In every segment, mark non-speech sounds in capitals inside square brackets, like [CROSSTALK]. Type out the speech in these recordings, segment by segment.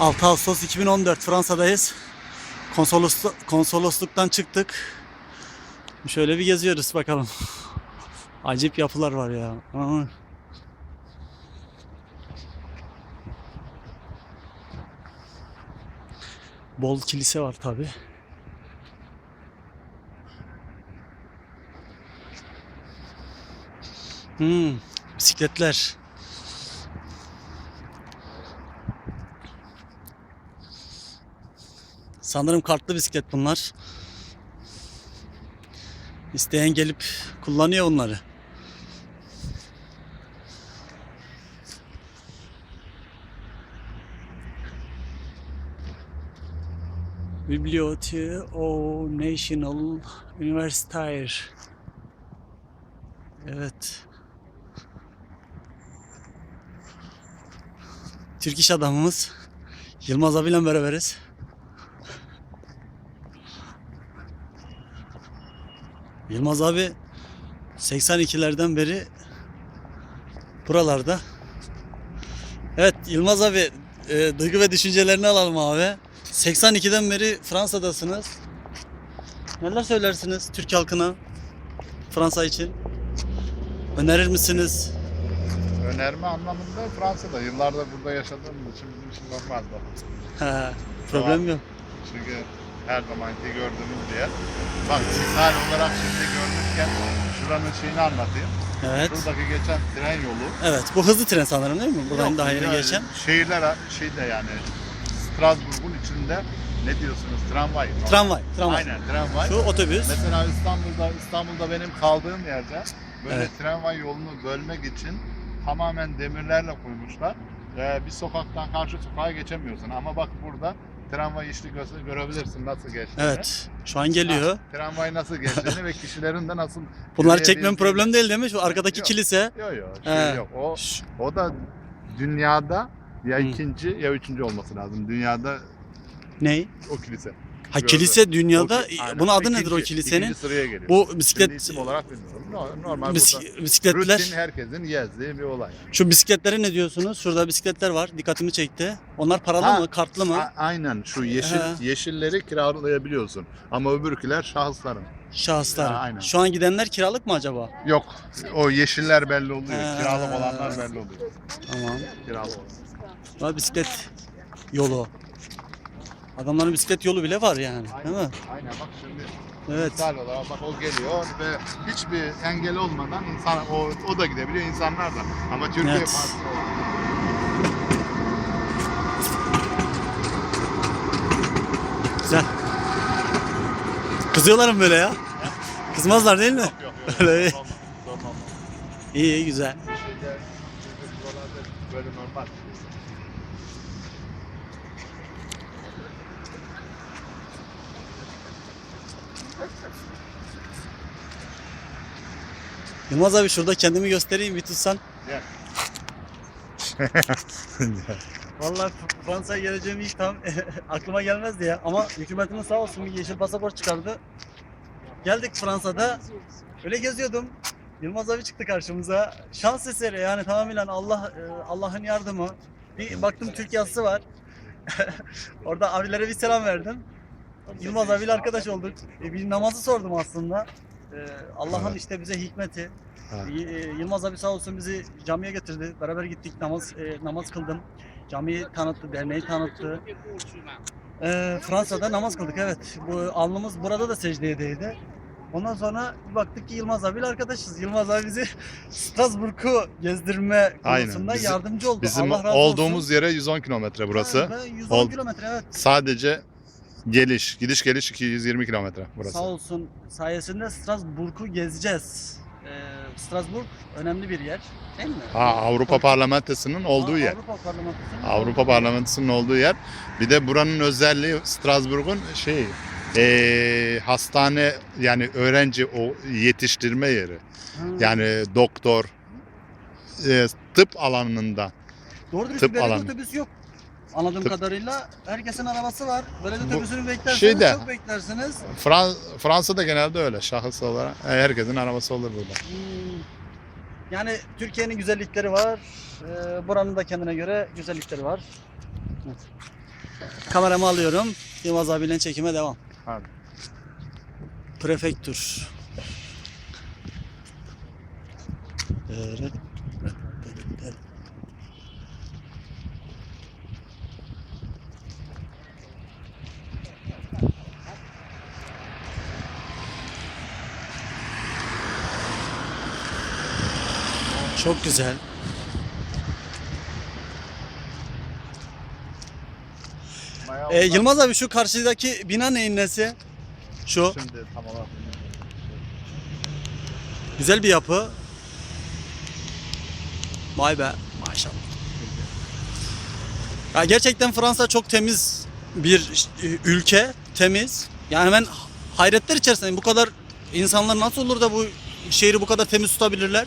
6 Ağustos 2014 Fransa'dayız. Konsolosluk, konsolosluktan çıktık. Şöyle bir geziyoruz bakalım. [LAUGHS] Acayip yapılar var ya. Bol kilise var tabi. Hmm, bisikletler. Sanırım kartlı bisiklet bunlar. İsteyen gelip kullanıyor bunları. Biblioteği o National Universitaire. Evet. Türk iş adamımız Yılmaz abiyle beraberiz. Yılmaz abi 82'lerden beri buralarda. Evet Yılmaz abi e, duygu ve düşüncelerini alalım abi. 82'den beri Fransa'dasınız. Neler söylersiniz Türk halkına Fransa için? Önerir misiniz? Önerme anlamında Fransa'da. Yıllardır burada yaşadığımız için bizim için normalde. He, problem yok. Çünkü her zamanki gördüğümüz bir yer. Bak misal olarak şimdi görmüşken şuranın şeyini anlatayım. Evet. Şuradaki geçen tren yolu. Evet. Bu hızlı tren sanırım değil mi? Buradan Yok, daha yeni yani geçen. Şehirler şeyde yani Strasbourg'un içinde ne diyorsunuz tramvay. Tramvay. Tramvay. Aynen tramvay. Şu otobüs. Mesela İstanbul'da İstanbul'da benim kaldığım yerde böyle Evet. tramvay yolunu bölmek için tamamen demirlerle koymuşlar. Ee, bir sokaktan karşı sokağa geçemiyorsun ama bak burada tramvay işli gö- görebilirsin nasıl geçtiğini. Evet. Şu an geliyor. Ha, tramvay nasıl geçtiğini ve kişilerin de nasıl Bunları çekmem problem değil değil mi? Şu arkadaki Yok. kilise. Yok yok şey He. yok. O Şş, o da dünyada ya Hı. ikinci ya üçüncü olması lazım. Dünyada Ney? o kilise. Ha kilise dünyada. Aynen. Bunun adı nedir o İkinci- kilisenin? İkinci sıraya geliyor. Bu Şimdi bisiklet isim olarak bilmiyorum. No- Normal bis- burada. bisikletler. Rutin herkesin gezdiği bir olay. Şu bisikletlere ne diyorsunuz? Şurada bisikletler var. Dikkatimi çekti. Onlar paralı Ha, mı? Kartlı mı? A- aynen şu yeşil He. yeşilleri kiralayabiliyorsun. Ama öbürküler şahısların. Şahıslar. Ha, aynen. Şu an gidenler kiralık mı acaba? Yok. O yeşiller belli oluyor. He. Kiralık olanlar belli oluyor. Tamam. Kiralık. Var bisiklet yolu. Adamların bisiklet yolu bile var yani. Değil mi? Aynen bak şimdi Evet. misal olarak bak o geliyor ve hiçbir engel olmadan insan o, o da gidebiliyor insanlar da. Ama Türkiye Evet. farklı. Güzel. Kızıyorlar mı böyle ya? Kızmazlar değil mi? Yok yok yok. Öyle. İyi iyi güzel. Şeyde, buralarda böyle normal. Yılmaz abi şurada kendimi göstereyim bir tutsan. Gel. [LAUGHS] Vallahi Fransa'ya geleceğim ilk tam [LAUGHS] aklıma gelmezdi ya. Ama hükümetimiz sağ olsun bir yeşil pasaport çıkardı. Geldik Fransa'da. Öyle geziyordum. Yılmaz abi çıktı karşımıza. Şans eseri yani tamamen Allah e, Allah'ın yardımı. Bir baktım Türk yazısı var. [LAUGHS] Orada abilere bir selam verdim. Yılmaz abiyle arkadaş olduk. E, bir namazı sordum aslında. E, Allah'ın Evet. işte bize hikmeti. Evet. Y- e, Yılmaz abi sağ olsun bizi camiye getirdi. Beraber gittik namaz e, namaz kıldım. Camiyi tanıttı, derneği tanıttı. E, Fransa'da namaz kıldık evet. Bu alnımız burada da secdeye değdi. Ondan sonra bir baktık ki Yılmaz abiyle arkadaşız. Yılmaz abi bizi [LAUGHS] Strasbourg'u gezdirme Aynen, konusunda bizim- yardımcı oldu. Bizim Allah razı olduğumuz olsun. yere 110 kilometre burası. Ve 110 Ol- kilometre evet. Sadece geliş, gidiş geliş 220 kilometre burası. Sağ olsun sayesinde Strasbourg'u gezeceğiz. Ee, Strasbourg önemli bir yer değil mi? Ha, Avrupa Parlamentosu'nun olduğu Aa, yer. Avrupa Parlamentosu'nun Avrupa Parlamentosu'nun olduğu yer. Bir de buranın özelliği Strasbourg'un şey eee, hastane yani öğrenci o yetiştirme yeri. Ha. Yani doktor eee, tıp alanında. Doğru dürüst tıp bir belediye alanı. yok. Anladığım Tıp- kadarıyla herkesin arabası var. Belediye otobüsünü beklerseniz şeyde- çok beklersiniz. Fran Fransa'da genelde öyle şahıs olarak e, herkesin arabası olur burada. Hmm. Yani Türkiye'nin güzellikleri var. Ee, buranın da kendine göre güzellikleri var. Evet. kameramı alıyorum. Yılmaz abiyle çekime devam. Hadi. Prefektür. Evet. Çok güzel. Ee. Yılmaz abi şu karşıdaki bina neyin nesi? Şu. Şimdi tam olarak Güzel bir yapı. Vay be maşallah. Ya gerçekten Fransa çok temiz bir e, ülke. Temiz. Yani ben hayretler içerisindeyim. Bu kadar insanlar nasıl olur da bu şehri bu kadar temiz tutabilirler?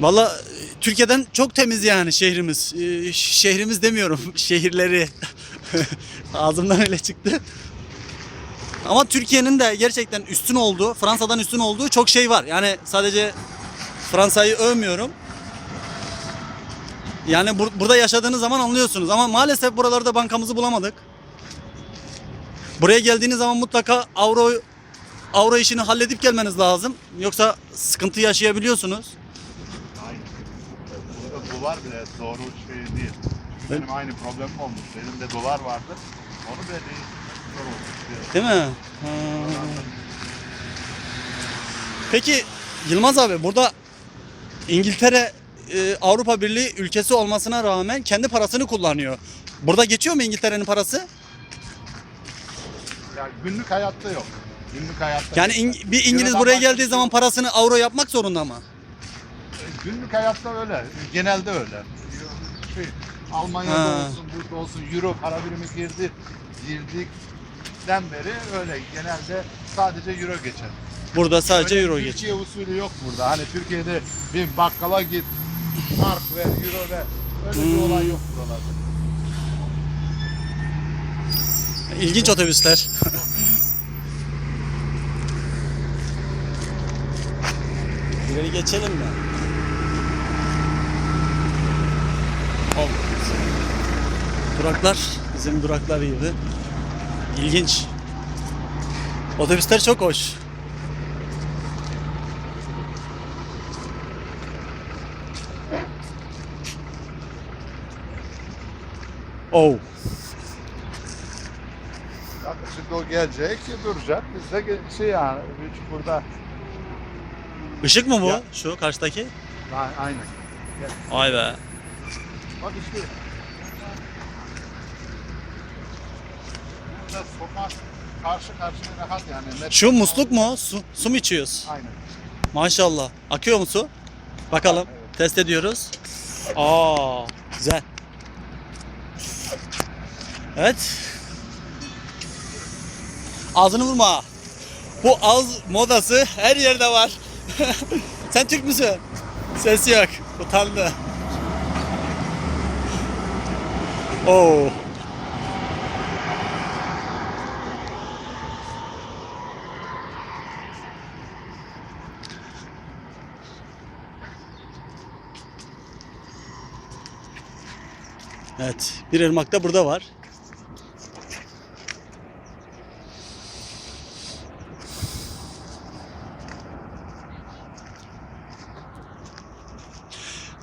Valla Türkiye'den çok temiz yani şehrimiz. E, Şehrimiz demiyorum. [LAUGHS] Şehirleri. [LAUGHS] Ağzımdan öyle çıktı. Ama Türkiye'nin de gerçekten üstün olduğu, Fransa'dan üstün olduğu çok şey var. Yani sadece Fransa'yı övmüyorum. Yani bur- burada yaşadığınız zaman anlıyorsunuz. Ama maalesef buralarda bankamızı bulamadık. Buraya geldiğiniz zaman mutlaka avro avro işini halledip gelmeniz lazım. Yoksa sıkıntı yaşayabiliyorsunuz. Dolar bile doğru şey değil. Çünkü benim aynı problemim olmuş. Elimde dolar vardı. Onu bile değiştirmek zor olmuş. Değil mi? Ha. Peki Yılmaz abi burada İngiltere e, Avrupa Birliği ülkesi olmasına rağmen kendi parasını kullanıyor. Burada geçiyor mu İngiltere'nin parası? Yani günlük hayatta yok. Günlük hayatta Yani yok. İng- bir İngiliz buraya geldiği şey zaman parasını avro yapmak zorunda mı? Günlük hayatta öyle. Genelde öyle. Şey, Almanya'da Ha. olsun, burada olsun euro para birimi girdi. Girdikten beri öyle. Genelde sadece euro geçer. Burada sadece Öyle euro Türkiye geçiyor. usulü yok burada. Hani Türkiye'de bir bakkala git, mark ver, euro ver. Öyle bir Hmm. olay yok buralarda. İlginç otobüsler. İleri geçelim mi? Ol. Duraklar bizim duraklar gibi. İlginç. Otobüsler çok hoş. Oh. Şimdi o gelecek, duracak. Biz de şey yani hiç burada Işık mı bu? Ya. Şu karşıdaki? Aynen. Ay be. Bak işte. Sokak karşı karşıya rahat yani. Metro- Şu musluk mu? Su, su mu içiyoruz? Aynen. Maşallah. Akıyor mu su? Bakalım. Evet. Test ediyoruz. Aa, güzel. Evet. Ağzını vurma. Bu ağız modası her yerde var. [LAUGHS] Sen Türk müsün? Ses yok. Utandı. Oo. Evet. Bir ırmak da burada var.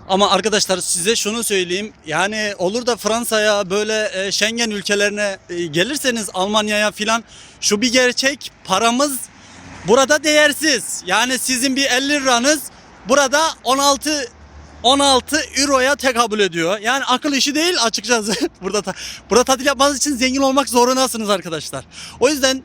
Ama arkadaşlar size şunu söyleyeyim. Yani olur da Fransa'ya böyle e, Schengen ülkelerine e, gelirseniz Almanya'ya filan şu bir gerçek paramız burada değersiz. Yani sizin bir 50 liranız burada 16 16 euroya tekabül ediyor. Yani akıl işi değil açıkçası. [LAUGHS] burada ta- burada tatil yapmanız için zengin olmak zorundasınız arkadaşlar. O yüzden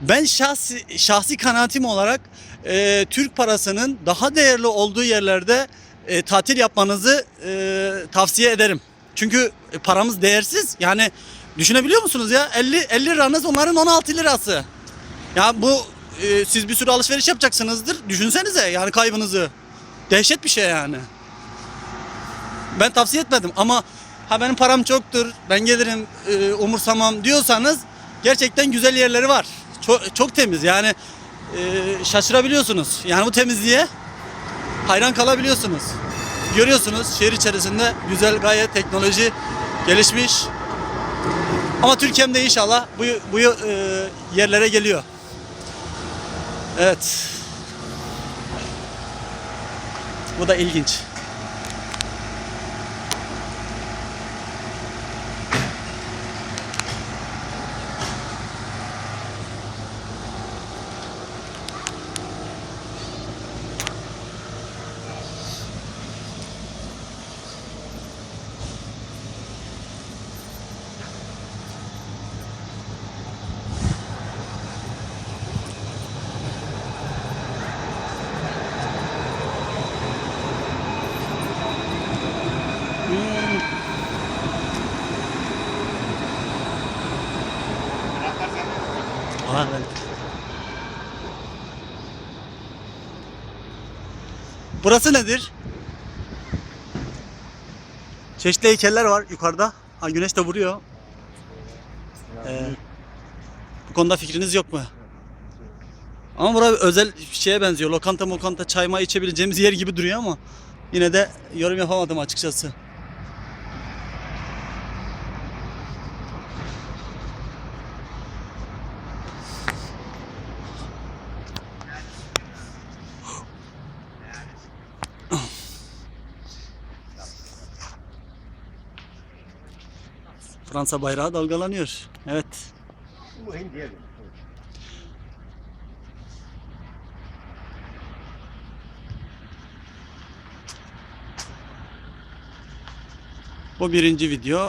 ben şahsi şahsi kanaatim olarak e, Türk parasının daha değerli olduğu yerlerde e, tatil yapmanızı e, tavsiye ederim. Çünkü paramız değersiz. Yani düşünebiliyor musunuz ya? 50 50 liranız onların 16 lirası. Ya bu e, siz bir sürü alışveriş yapacaksınızdır. Düşünsenize yani kaybınızı. Dehşet bir şey yani. Ben tavsiye etmedim ama ha benim param çoktur. Ben gelirim e, umursamam diyorsanız gerçekten güzel yerleri var. Çok, çok temiz yani e, şaşırabiliyorsunuz. Yani bu temizliğe hayran kalabiliyorsunuz. Görüyorsunuz şehir içerisinde güzel gayet teknoloji gelişmiş. Ama Türkiye'm de inşallah bu, bu e, yerlere geliyor. Evet. Bu da ilginç. Hmm. Aa, evet. Burası nedir? Çeşitli heykeller var yukarıda. Ha, güneş de vuruyor. Ee, bu konuda fikriniz yok mu? Ama bura özel şeye benziyor. Lokanta mokanta çay may içebileceğimiz yer gibi duruyor ama yine de yorum yapamadım açıkçası. Fransa bayrağı dalgalanıyor. Evet. Bu birinci video.